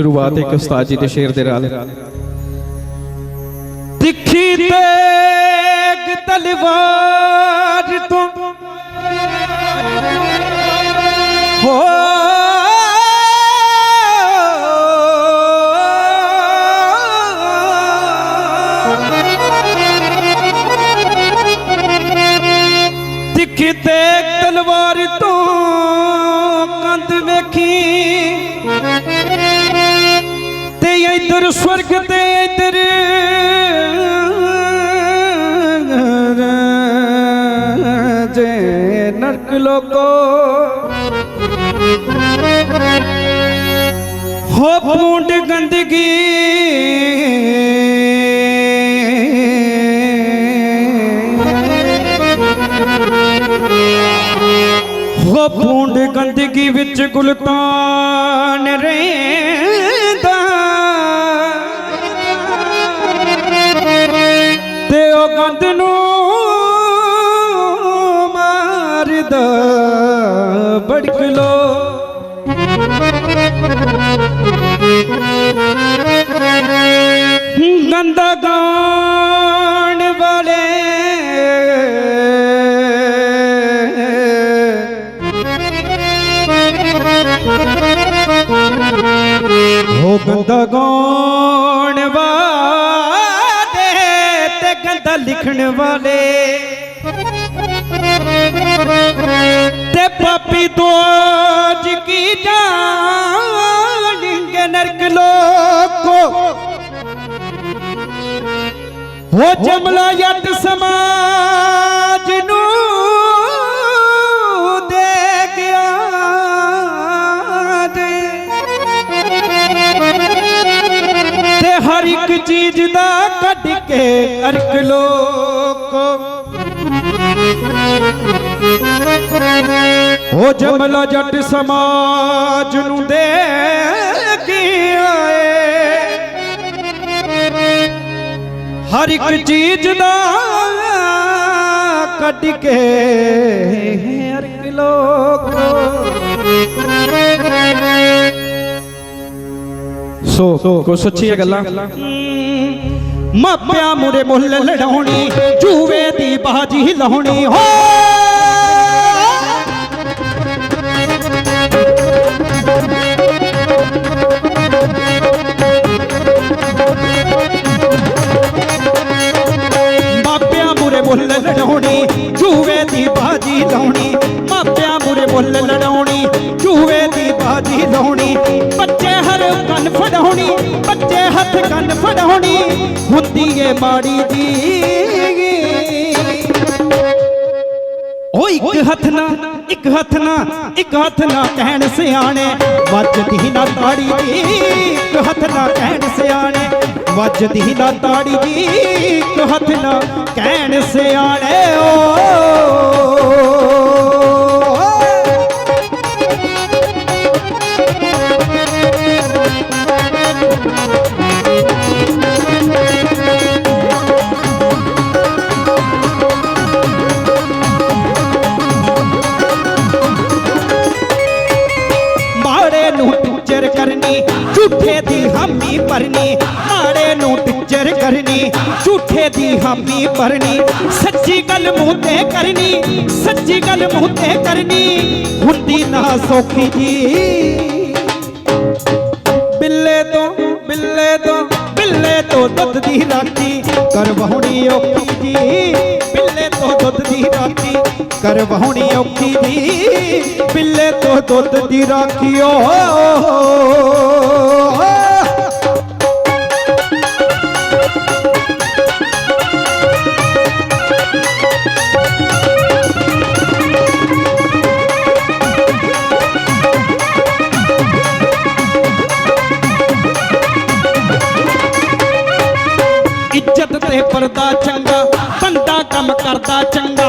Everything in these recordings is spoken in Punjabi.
ਸ਼ੁਰੂਆਤ ਇੱਕ ਉਸਤਾਦ ਜੀ ਦੇ ਸ਼ੇਰ ਦੇ ਨਾਲ। ਤਿੱਖੀ ਤੇਗ ਤਲਵਾਰ ਤੋਂ ਇਧਰ ਸਵਰਗ ਤੇ ਇਧਰ ਜੇ ਨਰਕ ਲੋਕੋ ਹੋ ਪੂੰਡ ਗੰਦਗੀ ਹੋ ਪੂੰਡ ਗੰਦਗੀ ਵਿੱਚ ਗੁਲਤਾਨ ਰੇ ਮਾਰਦਾ ਬੜਕ ਲੋ ਗੰਦਾ ਗਾਣ ਵਾਲੇ ਹੋ ਗੰਦਾ ਗਾਣ ਵਾਲੇ ਤੇ ਗੰਦਾ ਲਿਖਣ ਵਾਲੇ ਤੇ ਪਾਪੀ ਦੋਜ ਕੀ ਜਾਣਗੇ ਨਰਕ ਲੋਕੋ? ਹੋ ਜਮਲਾ ਯੱਟ ਸਮਾਜ ਨੂੰ ਦੇ ਗਿਆ ਦੇ। ਤੇ ਹਰ ਇੱਕ ਚੀਜ਼ ਦਾ ਕੱਢ ਕੇ ਅਰਕ ਲੋਕੋ ਹੋ ਜਮਲਾ ਜੱਟ ਸਮਾਜ ਨੂੰ ਦੇ ਗਿਆ ਏ ਹਰ ਇੱਕ ਚੀਜ਼ ਦਾ ਕੱਢ ਕੇ ਹਰ ਇੱਕ ਲੋਕ। ਸੋ ਕੋ ਸੱਚੀਆਂ ਗੱਲਾਂ। ਮਾਪਿਆਂ ਮੁਰੇ ਮੁੱਲ ਲੜਾਉਣੀ ਜੂਵੇ ਦੀ ਬਾਜੀ ਲਾਉਣੀ ਹੋ ਫੜਾਉਣੀ ਬੱਚੇ ਹੱਥ ਕੰਨ ਫੜਾਉਣੀ ਹੁੰਦੀ ਏ ਮਾੜੀ ਦੀ। ਓ ਇੱਕ ਹੱਥ ਨਾ ਇੱਕ ਹੱਥ ਨਾ ਇੱਕ ਹੱਥ ਨਾ ਕਹਿਣ ਸਿਆਣੇ ਵੱਜਦੀ ਨਾ ਤਾੜੀ ਦੀ। ਇੱਕ ਹੱਥ ਨਾ ਕਹਿਣ ਸਿਆਣੇ ਵੱਜਦੀ ਨਾ ਤਾੜੀ ਦੀ। ਇੱਕ ਹੱਥ ਨਾ ਕਹਿਣ ਸਿਆਣੇ ਓ। ਟੀਚਰ ਕਰਨੀ, ਝੂਠੇ ਦੀ ਹਾਮੀ ਭਰਨੀ, ਮਾੜੇ ਨੂੰ ਟੀਚਰ ਕਰਨੀ, ਝੂਠੇ ਦੀ ਹਾਮੀ ਭਰਨੀ, ਸੱਚੀ ਗੱਲ ਮੂੰਹ ਤੇ ਕਰਨੀ, ਸੱਚੀ ਗੱਲ ਮੂੰਹ ਤੇ ਕਰਨੀ, ਹੁੰਦੀ ਨਾ ਸੌਖੀ ਜੀ। ਬਿੱਲੇ ਤੋਂ ਬਿੱਲੇ ਤੋਂ ਬਿੱਲੇ ਤੋਂ ਦੁੱਧ ਦੀ ਰਾਤੀ ਕਰਵਾਉਣੀ ਔਖੀ ਜੀ। ਕਰਵਾਉਣੀ ਔਖੀ ਜੀ ਬਿੱਲੇ ਤੋਂ ਦੁੱਧ ਦੀ ਰਾਖੀ ਓ ਇੱਜ਼ਤ ਤੇ ਪਰਦਾ ਚੰਗਾ ਬੰਦਾ ਕੰਮ ਕਰਦਾ ਚੰਗਾ।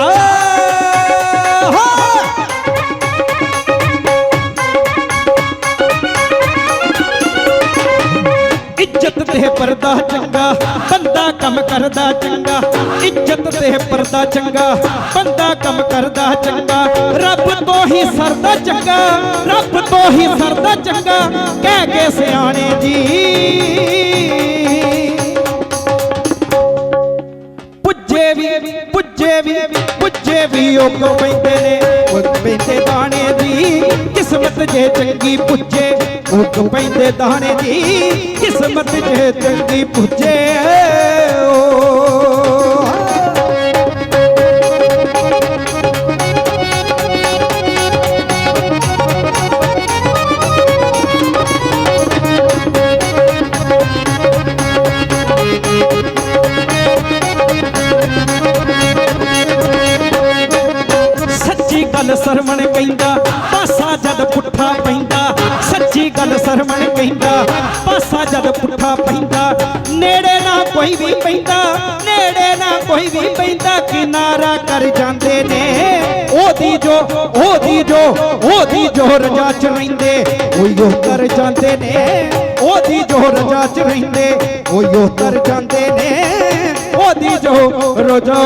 ਇੱਜ਼ਤ ਚੰਗਾ, ਬੰਦਾ ਕੰਮ ਕਰਦਾ ਚੰਗਾ, ਇੱਜ਼ਤ ਤੇ ਪਰਦਾ ਚੰਗਾ, ਬੰਦਾ ਕੰਮ ਕਰਦਾ ਚੰਗਾ, ਰੱਬ ਤੋਂ ਹੀ ਸਰਦਾ ਚੰਗਾ, ਰੱਬ ਤੋਂ ਹੀ ਸਰਦਾ ਚੰਗਾ, ਕਹਿ ਕੇ ਸਿਆਣੇ ਜੀ। ਪੁੱਜੇ ਵੀ ਪੁੱਜੇ ਵੀ ਪੁੱਜੇ ਵੀ ਉੱਗ ਪੈਂਦੇ ਨੇ, ਉੱਗ ਪੈਂਦੇ ਦਾਣੇ ਦੀ, ਕਿਸਮਤ ਜੇ ਚੰਗੀ ਪੁੱਜੇ ਉੱਗ ਪੈਂਦੇ ਦਾਣੇ ਦੀ ਕਿਸਮਤ ਜੇ ਚੰਗੀ ਪੁੱਜੇ ਓ। ਸੱਚੀ ਗੱਲ ਸਰਵਣ ਕਹਿੰਦਾ ਗੱਲ ਸਰਵਣ ਕਹਿੰਦਾ। ਪਾਸਾ ਜਦ ਪੁੱਠਾ ਪੈਂਦਾ, ਨੇੜੇ ਨਾ ਕੋਈ ਵੀ ਪੈਂਦਾ, ਨੇੜੇ ਨਾ ਕੋਈ ਵੀ ਪੈਂਦਾ, ਕਿਨਾਰਾ ਕਰ ਜਾਂਦੇ ਨੇ। ਉਹਦੀ ਜੋ ਉਹਦੀ ਜੋ ਉਹਦੀ ਜੋ ਰਜਾ ਚ ਰਹਿੰਦੇ ਉਹ ਕਰ ਜਾਂਦੇ ਨੇ। ਉਹਦੀ ਜੋ ਰਜਾ ਚ ਰਹਿੰਦੇ ਉਹੀ ਉਹ ਕਰ ਜਾਂਦੇ ਨੇ। ਉਹਦੀ ਜੋ ਰਜਾ